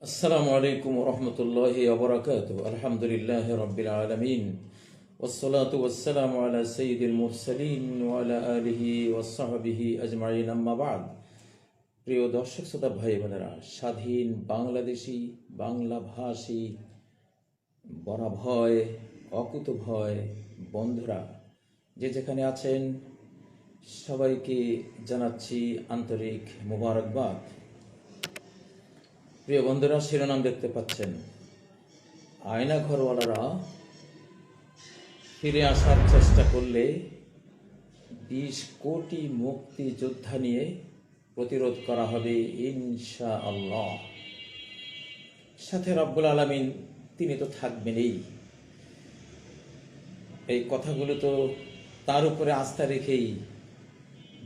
السلام عليكم ورحمة الله وبركاته الحمد لله رب العالمين والصلاة والسلام على سيد المرسلين وعلى آله وصحبه أجمعين أما بعد প্রিয় দর্শক শ্রোতা ভাই বোনেরা স্বাধীন বাংলাদেশি বাংলা ভাষী বরাভয় অকুত ভয় বন্ধুরা যে যেখানে আছেন সবাইকে জানাচ্ছি আন্তরিক মোবারকবাদ প্রিয় বন্ধুরা শিরোনাম দেখতে পাচ্ছেন। আয়না ঘরওয়ালারা ফিরে আসার চেষ্টা করলে বিশ কোটি মুক্তি যোদ্ধা নিয়ে প্রতিরোধ করা হবে ইনশা আল্লাহ সাথে রব্বুল আলমিন, তিনি তো থাকবেনই। এই কথাগুলো তো তার উপরে আস্থা রেখেই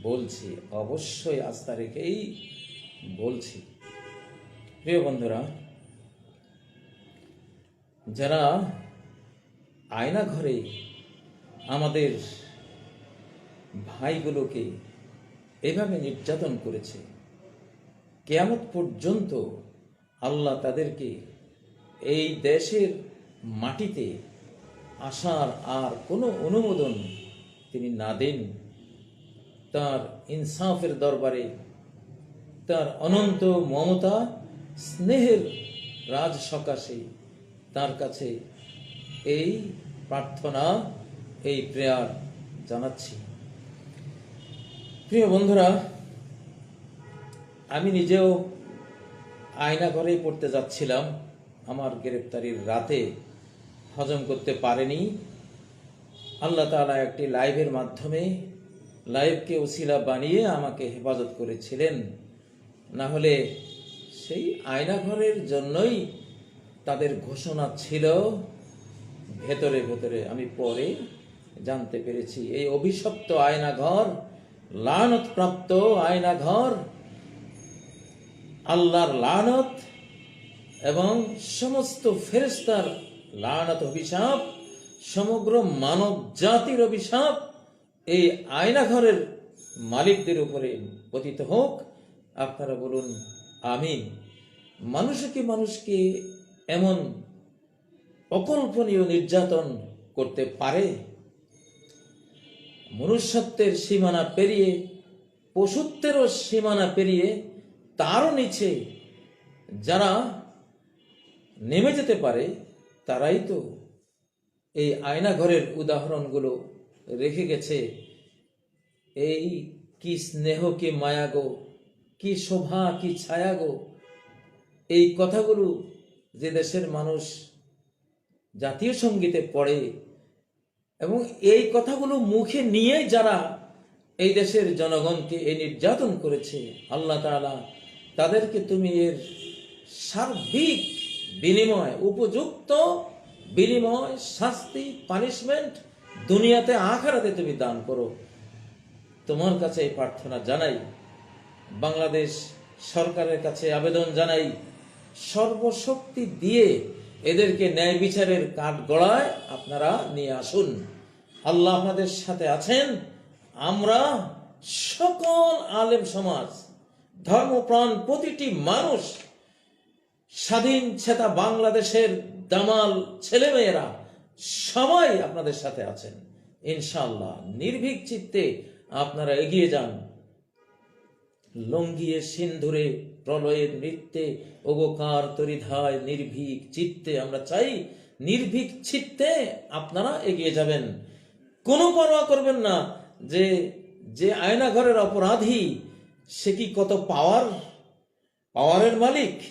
বলছি, অবশ্যই আস্থা রেখেই বলছি। প্রিয় বন্ধুরা, যারা আয়না ঘরে আমাদের ভাইগুলোকে এভাবে নির্যাতন করেছে, কেয়ামত পর্যন্ত আল্লাহ তাদেরকে এই দেশের মাটিতে আসার আর কোনো অনুমোদন তিনি না দেন। তার ইনসাফের দরবারে তার অনন্ত মমতা স্নেহের রাজ সকাশে তার কাছে এই প্রার্থনা, এই প্রেয়ার জানাচ্ছি। প্রিয় বন্ধুরা, আমি নিজেও আয়না ঘরেই পড়তে যাচ্ছিলাম। আমার গ্রেপ্তারির রাতে হজম করতে পারেনি। আল্লাহ তাআলা একটি লাইভের মাধ্যমে লাইভকে উসিলা বানিয়ে আমাকে হেফাজত করেছিলেন। না হলে সেই আয়না ঘরের জন্যই তাদের ঘোষণা ছিল, ভেতরে ভেতরে আমি পরে জানতে পেরেছি, এই অভিশপ্ত আয়না ঘর লানত প্রাপ্ত আয়না ঘর আল্লাহর লানত এবং সমস্ত ফেরেস্তার লানত অভিশাপ, সমগ্র মানব জাতির অভিশাপ এই আয়না ঘরের মালিকদের উপরে পতিত হোক। আপনারা বলুন আমিন। মানুষকে মানুষকে এমন অকল্পনীয় নির্যাতন করতে পারে? মনুষ্যত্বের সীমানা পেরিয়ে, পশুত্বেরও সীমানা পেরিয়ে, তারও নিচে যারা নেমে যেতে পারে, তারাই তো এই আয়না ঘরের উদাহরণগুলো রেখে গেছে। এই কি স্নেহ, কি মায়া গো কি শোভা, কি ছায়া গো? এই কথাগুলো যে দেশের মানুষ জাতীয় সঙ্গীতে পড়ে এবং এই কথাগুলো মুখে নিয়ে যারা এই দেশের জনগণকে এই নির্যাতন করেছে, আল্লাহ তাআলা তাদেরকে তুমি এর সার্বিক বিনিময়, উপযুক্ত বিনিময়, শাস্তি পানিশমেন্ট দুনিয়াতে, আখারাতে তুমি দান করো। তোমার কাছে এই প্রার্থনা জানাই বাংলাদেশ সরকারের কাছে আবেদন জানাই, সর্বশক্তি দিয়ে এদেরকে ন্যায় বিচারের কাঠ গড়ায় আপনারা নিয়ে আসুন। আল্লাহ আপনাদের সাথে আছেন। আমরা সকল আলেম সমাজ, ধর্মপ্রাণ প্রতিটি মানুষ, স্বাধীন ছেতা বাংলাদেশের দামাল ছেলেমেয়েরা সবাই আপনাদের সাথে আছেন। ইনশাল্লাহ নির্ভীক চিত্তে আপনারা এগিয়ে যান। লঙ্গিয়ে সিন্ধুরে প্রলয়ের নৃত্যে ওগোকার তরিধায় নির্ভীক চিত্তে আমরা চাই, নির্ভীক চিত্তে আপনারা এগিয়ে যাবেন। কোনো পরোয়া করবেন না যে যে আয়না ঘরের অপরাধী, সে কি কত পাওয়ার, পাওয়ারের মালিক?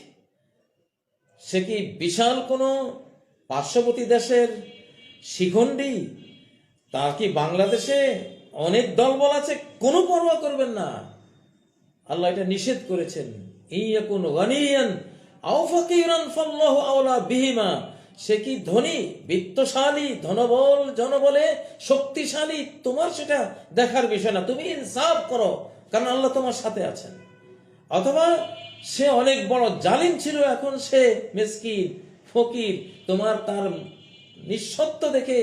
সে কি বিশাল কোনো পার্শ্ববর্তী দেশের শিখণ্ডী? তা কি বাংলাদেশে অনেক দলবল আছে? কোনো পরোয়া করবেন না। আল্লাহ এটা নিষেধ করেছেন। আও আওলা বিহিমা। সে কি ধনী, বিত্তশালী, ধনবল, জনবলে, শক্তিশালী? তোমার সেটা দেখার বিষয় না। তুমি ইনসাফ করো, কারণ আল্লাহ তোমার সাথে আছেন। অথবা সে অনেক বড় জালিম ছিল, এখন সে মেসকিন, ফকির, তোমার তার নিঃসত্ব দেখে,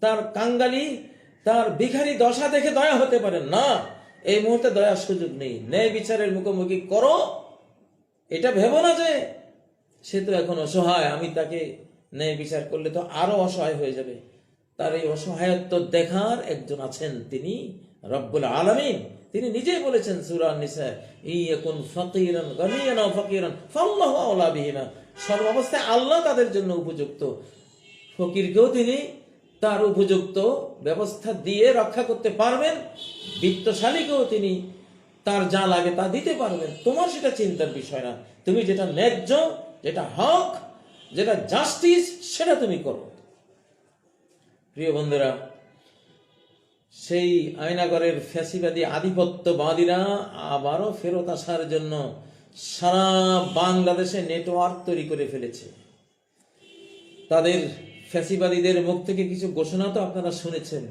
তার কাঙ্গালি, তার ভিখারি দশা দেখে দয়া হতে পারে। না এই মুহূর্তে দয়ার সুযোগ নেই। ন্যায় বিচারের মুখোমুখি করো। এটা ভেবো না যে সে তো এখন অসহায়। আমি তাকে ন্যায় বিচার করলে তো আরও অসহায় হয়ে যাবে। তার এই অসহায়ত্ব দেখার একজন আছেন তিনি, রব্বুল আলামিন। তিনি নিজেই বলেছেন সূরা নিসা, ইয়াকুন ফাকিরান গানিয়ান ফাকিরান ফাল্লাহু আওলা বিহিমা। সর্বাবস্থায় আল্লাহ তাদের জন্য উপযুক্ত। ফকিরকেও তিনি তার উপযুক্ত ব্যবস্থা দিয়ে রক্ষা করতে পারবেন। বিত্তশালীকেও তিনি তার যা লাগে তা দিতে পারবেন। তোমার সেটা চিন্তার বিষয় না। তুমি যেটা ন্যায্য, যেটা হক, যেটা জাস্টিস সেটা তুমি করো। প্রিয় বন্ধুরা, সেই আয়নাগরের ফ্যাসিবাদী আধিপত্যবাদীরা আবারও ফেরত আসার জন্য সারা বাংলাদেশে নেটওয়ার্ক তৈরি করে ফেলেছে। তাদের ফ্যাসিবাদীদের মুখ থেকে কিছু ঘোষণা তো আপনারা শুনেছেন।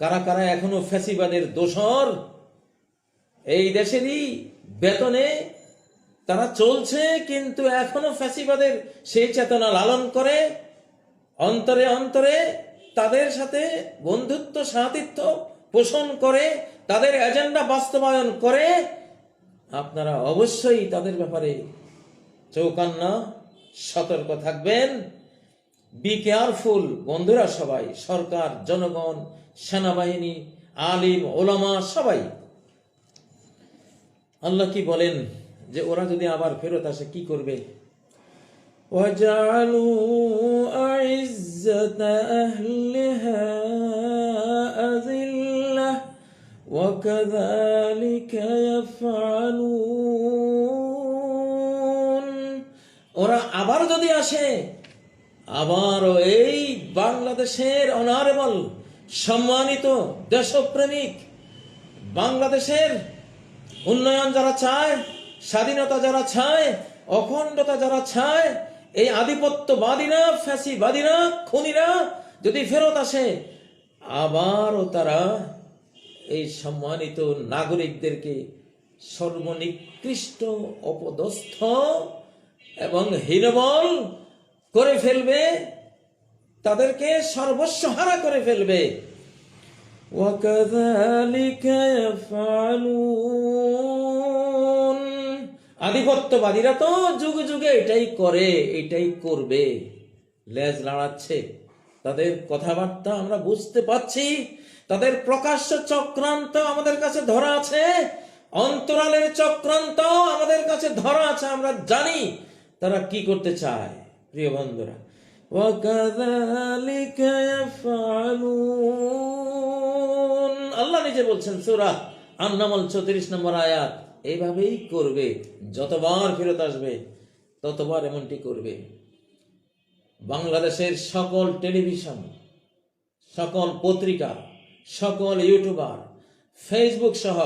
কারা কারা এখনও ফ্যাসিবাদের দোষর? এই দেশেরই বেতনে তারা চলছে, কিন্তু এখনও ফ্যাসিবাদের সেই চেতনা লালন করে, অন্তরে অন্তরে তাদের সাথে বন্ধুত্ব সাথিত্ব পোষণ করে, তাদের এজেন্ডা বাস্তবায়ন করে। আপনারা অবশ্যই তাদের ব্যাপারে চৌকান্না, সতর্ক থাকবেন। বি কেয়ারফুল বন্ধুরা সবাই সরকার জনগণ সেনাবাহিনী আলিম ওলামা সবাই। আল্লাহ কি বলেন যে ওরা যদি আবার ফেরত আসে কি করবে? ওরা আবার যদি আসে আবারও এই বাংলাদেশের অনারেবল সম্মানিত দেশপ্রেমিক, বাংলাদেশের উন্নয়ন যারা চায়, স্বাধীনতা যারা চায়, অখণ্ডতা যারা চায়, এই আধিপত্যবাদীরা, ফ্যাসিবাদীরা, খুনিরা যদি ফেরত আসে, আবারও তারা এই সম্মানিত নাগরিকদেরকে সর্বনিকৃষ্ট, অপদস্থ এবং হীনবল করে ফেলবে, তাদেরকে সর্বস্ব হারা করে ফেলবে। আধিপত্যবাদীরা তো যুগে যুগে এটাই করে, এটাই করবে। লেজ লাড়াচ্ছে তাদের কথাবার্তা আমরা বুঝতে পাচ্ছি তাদের প্রকাশ্য চক্রান্ত আমাদের কাছে ধরা আছে। অন্তরালের চক্রান্ত আমাদের কাছে ধরা আছে, আমরা জানি। তারা কি করতে চায়? প্রিয় বন্ধুরা আল্লাহ নিজে বলছেন, সুরা আন্নামল চৌত্রিশ নম্বর আয়াত, এইভাবেই করবে, যতবার ফেরত আসবে, ততবার এমনটি করবে। বাংলাদেশের সকল টেলিভিশন, সকল পত্রিকা, সকল ইউটিউবার, ফেসবুক সহ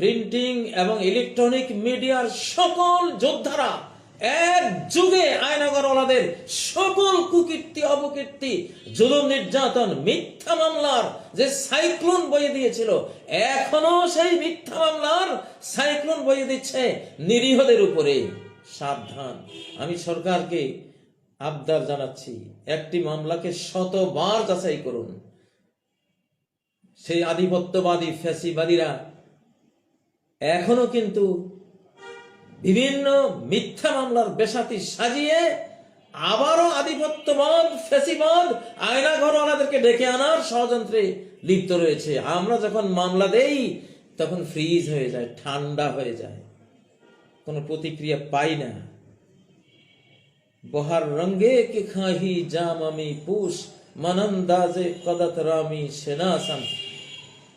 প্রিন্টিং এবং ইলেকট্রনিক মিডিয়ার সকল যোদ্ধারা এক যুগে আয়নাগরওয়ালাদের সকল কুকীর্তি, অপকীর্তি, জুলুম, নির্যাতন, মিথ্যা মামলার যে সাইক্লোন বয়ে দিয়েছিল, এখনও সেই মিথ্যা মামলার সাইক্লোন বয়ে দিচ্ছে নিরীহদের উপরে। সাবধান। আমি সরকারকে আবদার জানাচ্ছি, একটি মামলাকে শতবার যাচাই করুন। সেই আধিপত্যবাদী ফ্যাসিবাদীরা এখনও কিন্তু বিভিন্ন মিথ্যা মামলার বেসাতি সাজিয়ে আবারও আধিপত্যবাদ ফেসিবাদ আয়না ঘরওয়ালাদেরকে ডেকে আনার ষড়যন্ত্রে লিপ্ত রয়েছে। আমরা যখন মামলা দেই, তখন ফ্রিজ হয়ে যায়, ঠান্ডা হয়ে যায়। কোনো প্রতিক্রিয়া পাই না। বহার রঙ্গে কে খাহি জাম আমি পুষ মানন্দাজে কদত রামি সেনাসান।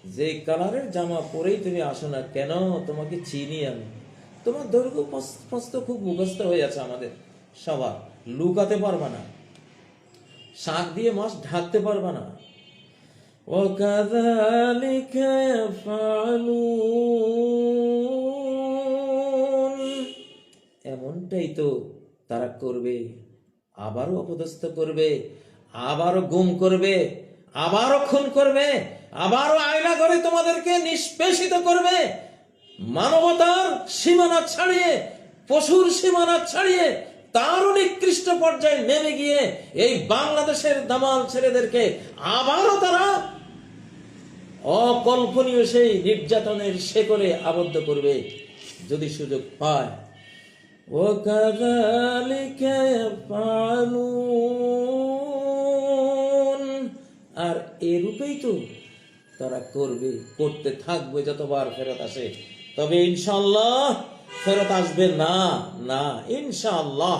যে কালারের জামা পরেই তুমি আসো না কেন, তোমাকে চিনি আমি। তোমার দৈর্ঘ্য প্রস্ত খুব মুখস্থ হয়ে আছে আমাদের সবার লুকাতে পারবা না শাক দিয়ে মাছ ঢাকতে পারবা না وكذلك يفعلون এমনটাই তো তারা করবে আবারও অপদস্থ করবে আবারও গুম করবে আবারও খুন করবে আবারও আয়না করে তোমাদেরকে নিষ্পেষিত করবে মানবতার সীমানা ছাড়িয়ে পশুর সীমানা ছাড়িয়ে তারও নিকৃষ্ট পর্যায়ে নেমে গিয়ে এই বাংলাদেশের দামাল ছেলেদেরকে আবারও তারা অকল্পনীয় সেই নির্যাতনের শেকলে আবদ্ধ করবে যদি সুযোগ পায় وكذلك يفعلون আর এরূপেই তো তারা করবে করতে থাকবে যতবার ফেরত আসে তবে ইনশাল্লাহ ফেরত আসবে না না, ইনশাআল্লাহ।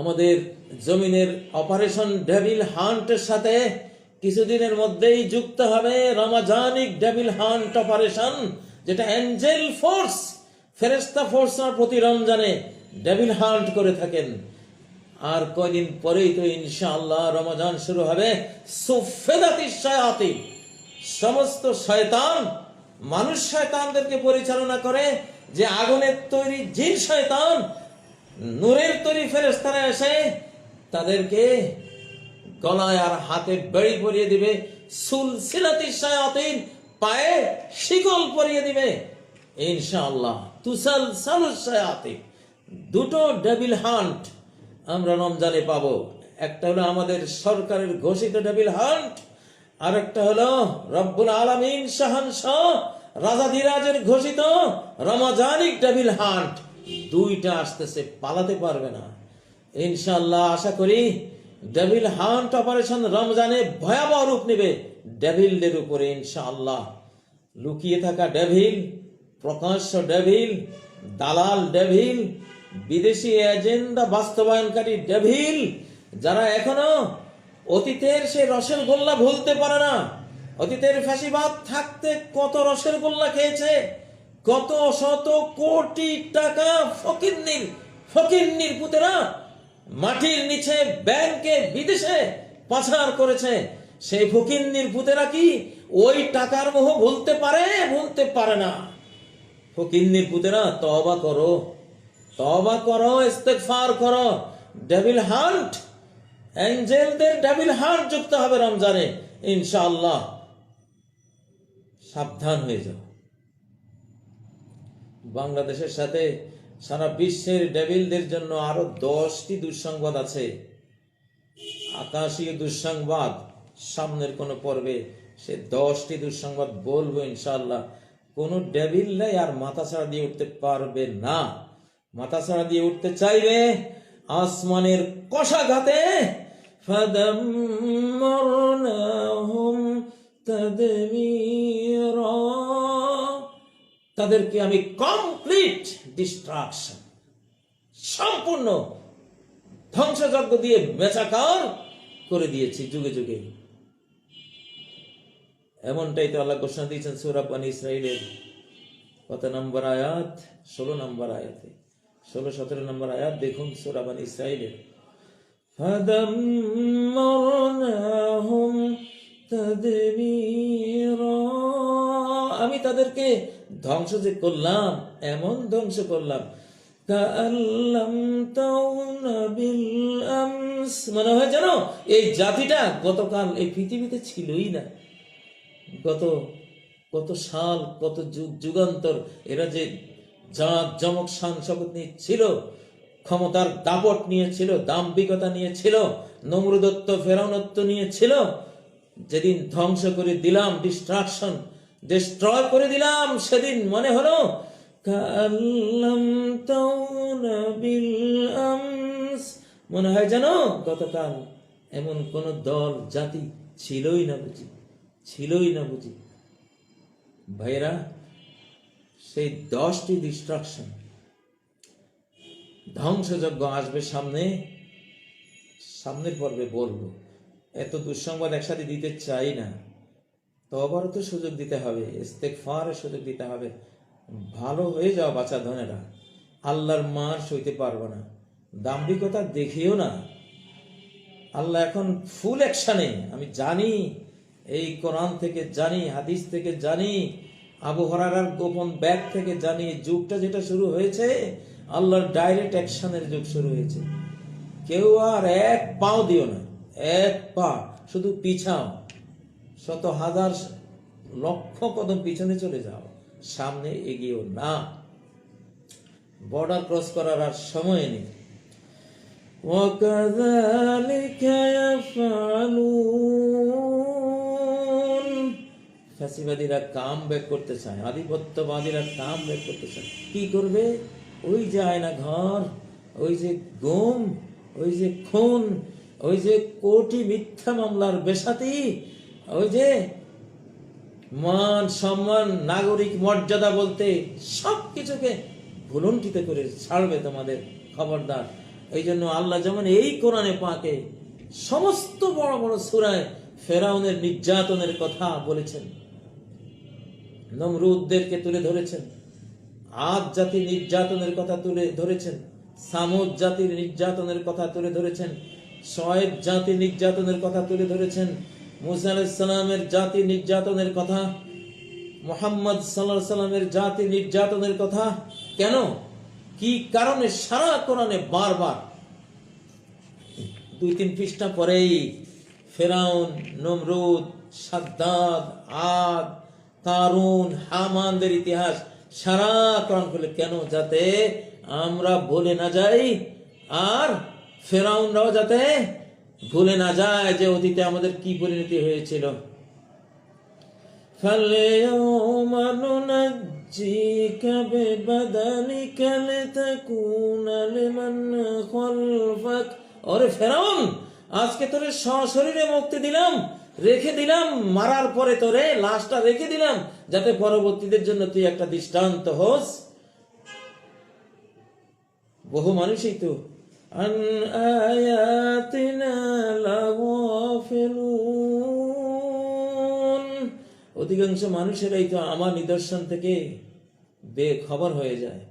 আমাদের জমিনের অপারেশন ডেভিল হান্টের সাথে কিছুদিনের মধ্যেই যুক্ত হবে রমাজানিক ডেভিল হান্ট অপারেশন, যেটা অ্যাঞ্জেল ফোর্স ফেরেস্তা ফোর্স প্রতি রমজানে ডেভিল হান্ট করে থাকেন। আর কয়দিন পরেই তো ইনশাআল্লাহ রমাজান শুরু হবে। সুফেদাতি শায়াতি সমস্ত শয়তান মানুষ শয়তানদেরকে পরিচালনা করে যে আগুনের তৈরি জিন শয়তান, নূরের তৈরি ফেরেস্তারা এসে তাদেরকে গলায় আর হাতে বেড়ি পরিয়ে দিবে সুল সিলাতি শায়াতিন, পায়ে শিকল পরিয়ে দিবে। ইনশাআল্লাহ তুসাল সালুস শায়াতিন। দুটো ডেভিল হান্ট আমরা রমজানে পাবো। একটা হলো আমাদের সরকারের ঘোষিত ডেভিল হান্ট আর একটা হলো, রব্বুল আলমিন শাহানশাহ রাজাধিরাজের ঘোষিত রমাজানিক ডেভিল হান্ট। দুইটা আসতেছে, পালাতে পারবে না। ইনশাল্লাহ আশা করি ডেভিল হান্ট অপারেশন রমজানে ভয়াবহ রূপ নেবে ডেভিলদের উপরে ইনশাআল্লাহ। লুকিয়ে থাকা ডেভিল, প্রকাশ্য ডেভিল, দালাল ডেভিল, বিদেশি এজেন্ডা বাস্তবায়নকারী ডেভিল, যারা এখনও অতীতের সে রসের গোল্লা ভুলতে পারে না। অতীতের ফ্যাসিবাদ থাকতে কত রসের গোল্লা খেয়েছে? কত শত কোটি টাকা ফকিন্নির ফকিন্নির পুতেরা মাটির নিচে ব্যাংকে, বিদেশে পাচার করেছে। সেই ফকিন্নির পুতেরা কি ওই টাকার মোহ ভুলতে পারে ভুলতে পারে না? ফকিন্নির পুতেরা তবা করো। তবা করো, ইস্তেগফার করো। ডেভিল হান্ট অ্যাঞ্জেলদের ডেভিল হান্ট যুক্ত হবে রমজানে। ইনশাআল্লাহ। সাবধান হয়ে যাও। বাংলাদেশের সাথে সারা বিশ্বের ডেভিলদের জন্য আরও দশটি দুঃসংবাদ আছে। আকাশীয় দুঃসংবাদ, সামনের কোনো পর্বে সে দশটি দুঃসংবাদ বলব ইনশাল্লাহ কোনো ডেভিল নাই আর মাথা ছাড়া দিয়ে উঠতে পারবে না। মাথা ছাড়া দিয়ে উঠতে চাইবে আসমানের কষাঘাতে ফাদাম্মারনাহুম তাদেরকে আমি কমপ্লিট ডিস্ট্রাকশন সম্পূর্ণ ধ্বংসযজ্ঞ দিয়ে মেচাকার করে দিয়েছি যুগে যুগে। এমনটাই তো আল্লাহ ঘোষণা দিয়েছেন সুরাপান ইসরায়েলের কত নম্বর আয়াত? ষোলো নম্বর আয়াতে। ষোলো সতেরো নম্বর আয়াত দেখুন সুরাপান ইসরায়েলের আমি তাদেরকে ধ্বংস যে করলাম, এমন ধ্বংস করলাম। মনে হয় জানো এই জাতিটা গতকাল এই পৃথিবীতে ছিলই না। গত কত সাল কত যুগ, যুগান্তর এরা যে জাঁক জমক শান শপথ নিয়ে ছিল ক্ষমতার দাপট নিয়েছিল, দাম্ভিকতা নিয়েছিল, নমরুদত্ত ফেরাউনত্ব নিয়েছিল। যেদিন ধ্বংস করে দিলাম ডিস্ট্রাকশন ডিস্ট্রয় করে দিলাম, সেদিন মনে হলো মনে হয় জানো গতকাল এমন কোন দল, জাতি ছিলই না বুঝি, ছিলই না বুঝি। ভাইরা সেই দশটি ডিস্ট্রাকশন ধ্বংসযজ্ঞ আসবে সামনে, সামনের পর্বে বলব। এত দুঃসংবাদ একসাথে দিতে চাই না। তবারও তো সুযোগ দিতে হবে ইস্তেকফারের সুযোগ দিতে হবে। ভালো হয়ে যাও বাচ্চা ধনেরা, আল্লাহর মার সইতে পারব না। দাম্ভিকতা দেখিও না। আল্লাহ এখন ফুল অ্যাকশনে আমি জানি, এই কোরআন থেকে জানি, হাদিস থেকে জানি, আবু হরারার গোপন ব্যাগ থেকে জানি, যুগটা যেটা শুরু হয়েছে আল্লাহর ডাইরেক্ট অ্যাকশনের যুগ শুরু হয়েছে কেউ আর এক পাও দিও না এক পা শুধু পিছাও শত হাজার লক্ষ কদম পিছনে চলে যাও সামনে এগিয়েও না বর্ডার ক্রস করার আর সময় নেই وكذلك يفعلون ফ্যাসিবাদীরা কাম ব্যাক করতে চায় আধিপত্যবাদীরা কাম ব্যাক করতে চায় কি করবে ওই যে আয়না ঘর, ওই যে গুম, ওই যে খুন, ওই যে কোটি মিথ্যা মামলার বেসাতি, ওই যে মান সম্মান, নাগরিক মর্যাদা বলতে সব কিছুকে ভুলুণ্ঠিত করে ছাড়বে তোমাদের খবরদার। এই জন্য আল্লাহ যেমন এই কোরআনে পাকে সমস্ত বড় বড় সুরায় ফেরাউনের নির্যাতনের কথা বলেছেন। নমরুদদেরকে তুলে ধরেছেন। আদ জাতি নির্যাতনের কথা তুলে ধরেছেন, সামুদ জাতির নির্যাতনের কথা তুলে ধরেছেন শয়েব জাতি নির্যাতনের কথা তুলে ধরেছেন, মুসা জাতি নির্যাতনের কথা, মোহাম্মদ সাল্লাহ সাল্লামের জাতি নির্যাতনের কথা। কেন? কি কারণে? সারা কোরআনে বারবার। দুই তিন পৃষ্ঠা পরেই ফেরাউন, নমরুদ, সাদ্দাদ, আদ কারুন হামানদের ইতিহাস সারা কোরআন খুলে কেন যাতে আমরা ভুলে না যাই আর ফেরাউনরাও যাতে ভুলে না যায় যে অতীতে আমাদের কি পরিণতি হয়েছিল فاليوم ننجيك ببدنك لتكون لمن خلفك ওরে ফেরাউন আজকে তোরে সশরীরে মুক্তি দিলাম রেখে দিলাম, মারার পরে তোরে লাশটা রেখে দিলাম, যাতে পরবর্তীদের জন্য তুই একটা দৃষ্টান্ত হোস। বহু মানুষই তো অধিকাংশ মানুষেরাই তো আমার নিদর্শন থেকে বেখবর হয়ে যায়,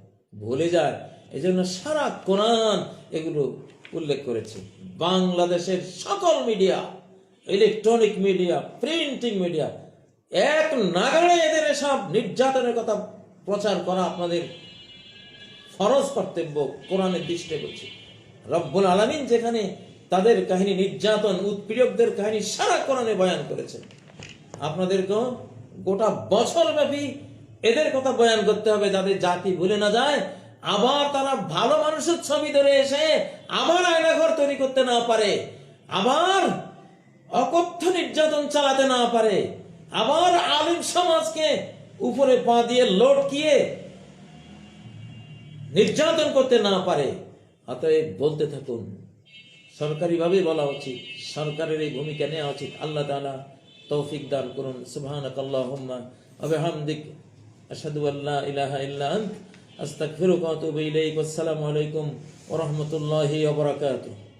ভুলে যায়। এজন্য সারা কোরআন এগুলো উল্লেখ করেছে। বাংলাদেশের সকল media electronic media printing media এক নাগাড়ে এদের সব নির্যাতনের কথা প্রচার করা আপনাদের ফরজ কর্তব্য কোরআনের দৃষ্টি করছে। রব্বুল আলামিন যেখানে তাদের কাহিনী নির্যাতন, উৎপীড়কদের কাহিনী সারা কোরআনে বয়ান করেছেন। আপনাদেরকেও গোটা বছর ব্যাপী এদের কথা বয়ান করতে হবে যাদের জাতি ভুলে না যায়। আবার তারা ভালো মানুষের ছবি ধরে এসে আবার আয়নাঘর তৈরি করতে না পারে। আবার অকথ্য নির্যাতন চালাতে না পারে। আবার আলিম সমাজকে উপরে পা দিয়ে লটকিয়ে নির্যাতন করতে না পারে। অতএব বলতে থাকুন, সরকারিভাবে বলা উচিত, সরকারের এই ভূমিকা নেওয়া উচিত। আল্লাহ তাআলা তৌফিক দান করুন। সুবহানাক আল্লাহুম্মা ওয়া বিহামদিক। আশহাদু আল্লা ইলাহা ইল্লা আস্তাগফিরুকা ওয়া আতুবু ইলাইক। আসসালামু আলাইকুম ওয়া রাহমাতুল্লাহি ওয়া বারাকাতুহু।